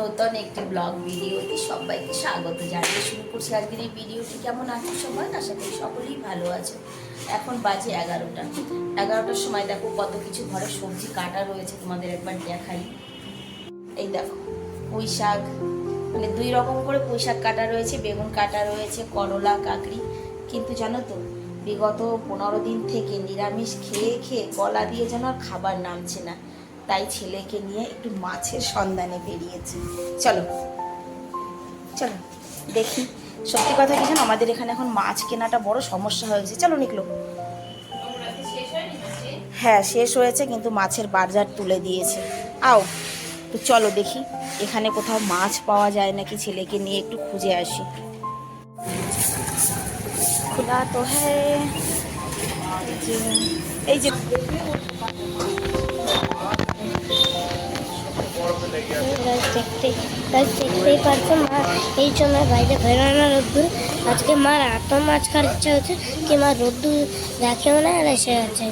নতুন একটি ব্লগ ভিডিওতে সবাইকে স্বাগত জানিয়ে শুরু করছি। আজকের এই ভিডিওটি কেমন আছে সবাই? আশা করি সকলেই ভালো আছে। এখন বাজে এগারোটা। এগারোটার সময় দেখো কত কিছু ঘরে সবজি কাটা রয়েছে, তোমাদের একবার দেখাই। এই দেখো, পুঁই শাক মানে দুই রকম করে পুঁই শাক কাটা রয়েছে, বেগুন কাটা রয়েছে, করলা, কাকড়ি। কিন্তু জানো তো, বিগত পনেরো দিন থেকে নিরামিষ খেয়ে খেয়ে গলা দিয়ে যেন আর খাবার নামছে না। তাই ছেলেকে নিয়ে একটু মাছের সন্ধানে বেরিয়েছি। চলো চলো, দেখি। সত্যি কথা কি জানো? আমাদের এখানে এখন মাছ কেনাটা বড় সমস্যা হয়েছে চলো, নিকলো। হ্যাঁ শেষ হয়েছে, কিন্তু মাছের বাজার তুলে দিয়েছে। আও, তো চলো দেখি, এখানে কোথাও মাছ পাওয়া যায় নাকি? ছেলেকে নিয়ে একটু খুঁজে আসি। খোলা তো হ্যাঁ। এই যে। দেখতে দেখতেই পারছ মা এই সময় বাইরে বেরোনো রোদ্দুর আজকে মার এত মাছ ইচ্ছা হচ্ছে কি মা রোদ্দুর দেখেও না আর এসে গেছে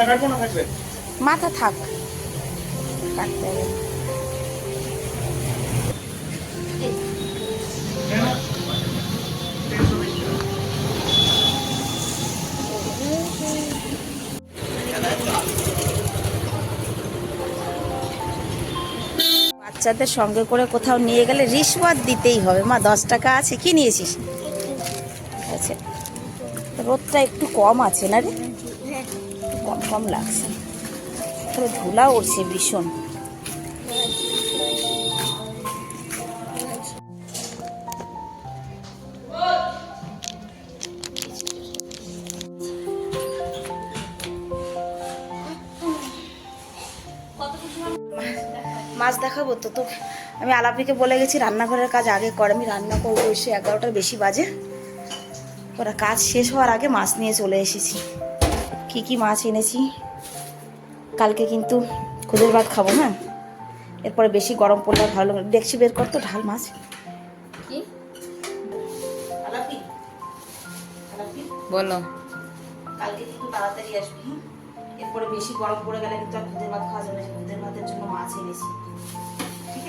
মাথা কাটবো না থাকবে মাথা থাক। কাটতে বাচ্চাদের সঙ্গে করে কোথাও নিয়ে গেলে রিশওয়াত দিতেই হবে। মা, দশ টাকা আছে, কি নিয়েছিস? আচ্ছা রোদটা একটু কম আছে না রে? কম কম লাগছে। তবে ধুলা উঠছে ভীষণ। মাছ দেখাবো তো তো আমি আলাপিকে বলে গেছি, রান্নাঘরের কাজ আগে কর। আমি রান্না করব, এসে এগারোটার বেশি বাজে। ওরা কাজ শেষ হওয়ার আগে মাছ নিয়ে চলে এসেছি। কি কি মাছ এনেছি? কালকে কিন্তু খুদের ভাত খাব হ্যাঁ? এরপরে বেশি গরম পড়লে ভালো না। দেখছি বের কর তো ঢাল মাছ। কি? বলো। কালকে কিন্তু তাড়াতাড়ি আসবি? এরপরে বেশি গরম পড়ে গেলে কিন্তু আর খুদের ভাত খাওয়া যাবে না। খুদের ভাতের জন্য মাছ এনেছি। ঠিক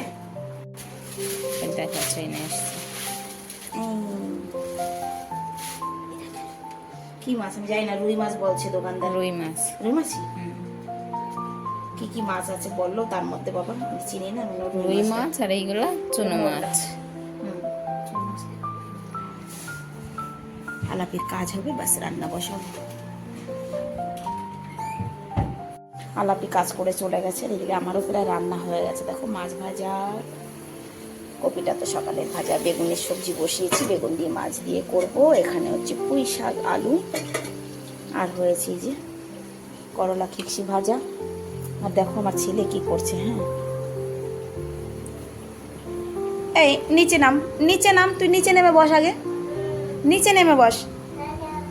আছে? এনে উম। কি মাছ? আমি জানি না রুই মাছ বলছে দোকানদার। রুই মাছ। রুই মাছই? হুম। কি কি মাছ আছে বলল? তার মধ্যে বাবা আমি চিনি না রুই মাছ আর এইগুলো চুনো মাছ। আলাপির কাজ হবে বাস রান্না বসাবো আলাপি কাজ করে চলে গেছে এদিকে আমারও প্রায় রান্না হয়ে গেছে। দেখো মাছ ভাজা কপিটা তো সকালে ভাজা বেগুনের সবজি বসিয়েছি বেগুন দিয়ে মাছ দিয়ে করব। এখানে হচ্ছে পুঁই শাক আলু আর হয়েছে যে করলা খিকসি ভাজা। আর দেখো আমার ছেলে কি করছে হ্যাঁ? এই নিচে নাম নিচে নাম তুই নিচে নেমে বস আগে। নিচে নেমে বস।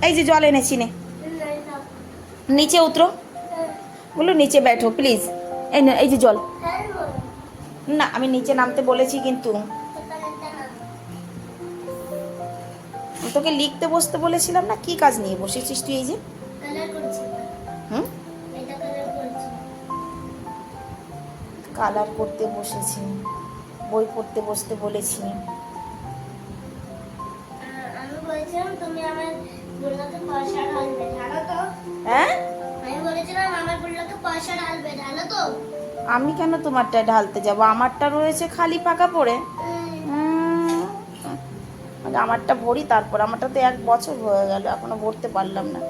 এই যে জল এনেছি নে। নিচে উতরো। বলো নিচে ব্যাঠো প্লিজ এই নে, এই যে জল। না, আমি নিচে নামতে বলেছি কিন্তু। তোকে লিখতে বসতে বলেছিলাম না, কি কাজ নিয়ে বসেছিস তুই এই যে? হুম? কালার করতে বসেছি, বই পড়তে বসতে বলেছি। হ্যাঁ? আমি বলেছিলাম আমার পয়সা ঢালবে, ঢালো তো? আমি কেন তোমারটা ঢালতে যাব? আমারটা রয়েছে খালি পাকা পড়ে। আমারটা ভরি তারপর আমারটা তো এক বছর হয়ে গেল এখনও ভরতে পারলাম না।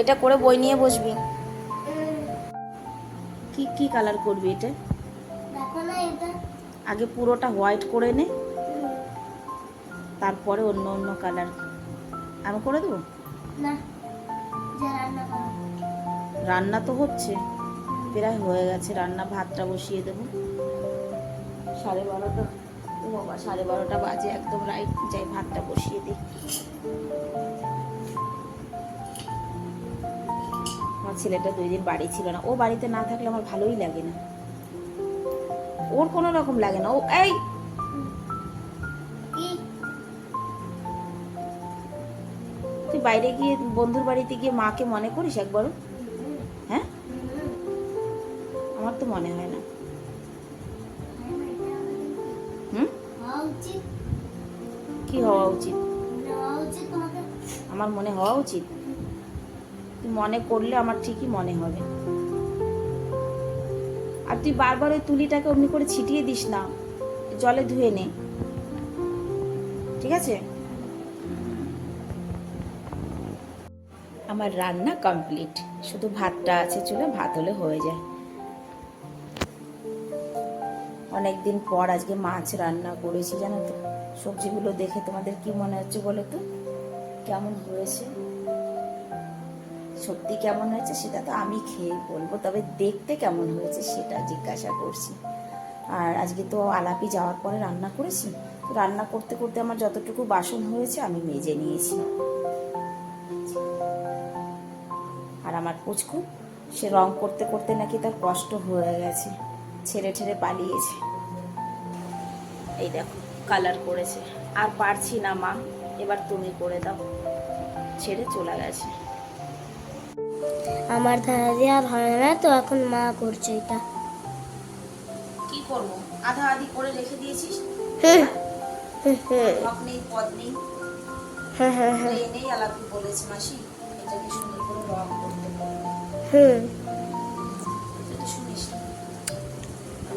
এটা করে বই নিয়ে বসবি। কি কি কালার করবি এটা? আগে পুরোটা হোয়াইট করে নে। তারপরে অন্য অন্য কালার আমি করে দেবো? রান্না রান্না তো হচ্ছে। প্রায় হয়ে গেছে। রান্না ভাতটা বসিয়ে দেবো। সাড়ে বারোটা ও বাবা সাড়ে বারোটা বাজে একদম রাইট যাই ভাতটা বসিয়ে দিই। আমার ছেলেটা দুই দিন বাড়ি ছিল না। ও বাড়িতে না থাকলে আমার ভালোই লাগে না। ওর কোনো রকম লাগে না। ও এই! তুই বাইরে গিয়ে বন্ধুর বাড়িতে গিয়ে মাকে মনে করিস একবারও? মনে হয় না। হুম? কি হওয়া উচিত? আমার মনে হওয়া উচিত? তুই মনে করলে আমার ঠিকই মনে হবে। আর তুই বারবার ওই তুলিটাকে অমনি করে ছিটিয়ে দিস না। জলে ধুয়ে নে। ঠিক আছে? আমার রান্না কমপ্লিট। শুধু ভাতটা আছে চলে ভাত হলে হয়ে যায়। অনেকদিন পর আজকে মাছ রান্না করেছি, জানো তো। সবজিগুলো দেখে তোমাদের কি মনে হচ্ছে বলো তো? কেমন হয়েছে? সত্যি কেমন হয়েছে সেটা তো আমি খেয়ে বলব, তবে দেখতে কেমন হয়েছে সেটা জিজ্ঞাসা করছি। আর আজকে তো আলাপি যাওয়ার পরে রান্না করেছি, তো রান্না করতে করতে আমার যতটুকু বাসন হয়েছে আমি মেজে নিয়েছি। আর আমার পুচকু, সে রং করতে করতে নাকি তার কষ্ট হয়ে গেছে। ছেড়ে ছেড়ে পালিয়েছে। এই দেখো কালার করেছে। আর পারছি না মা। এবার তুমি করে দাও। ছেড়ে চলে গেছে। আমার ধারা দিয়ে আর হয় না তো এখন মা করছে এটা। কি করব? আধা আধি করে রেখে দিয়েছিস? হক নেই পদ নেই। হ্যাঁ হ্যাঁ হ্যাঁ। এনেই আলাপি বলেছে মাসি। এটাকে সুন্দর করে রং করতে বলো। হুম।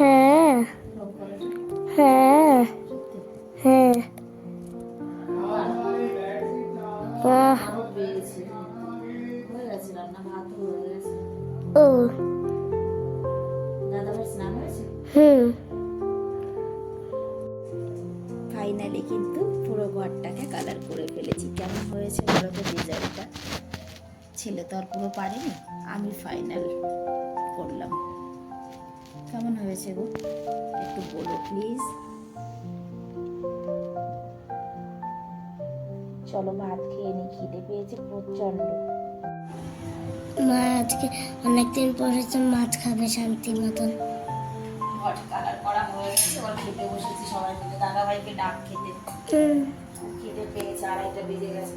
হ্যাঁ। হ্যাঁ। হ্যাঁ। ও। হুম। ফাইনালি কিন্তু পুরো ঘরটাকে কালার করে ফেলেছি। কেমন হয়েছে বলো তো রেজাল্টটা ছেলে তো আর পুরো পারেনি। আমি ফাইনাল করলাম। কেমন হয়েছে গো? একটু বলো প্লিজ চলো ভাত খেয়ে নি খিদে পেয়েছে প্রচণ্ড মা আজকে অনেকদিন পর হচ্ছে মাছ খাবে শান্তির মতন। ঘর কালার করা হয়েছে এবার খেতে বসেছি সবাই মিলে। দাদা ভাইকে ডাক খেতে। খিদে পেয়েছে আড়াইটা বেজে গেছে।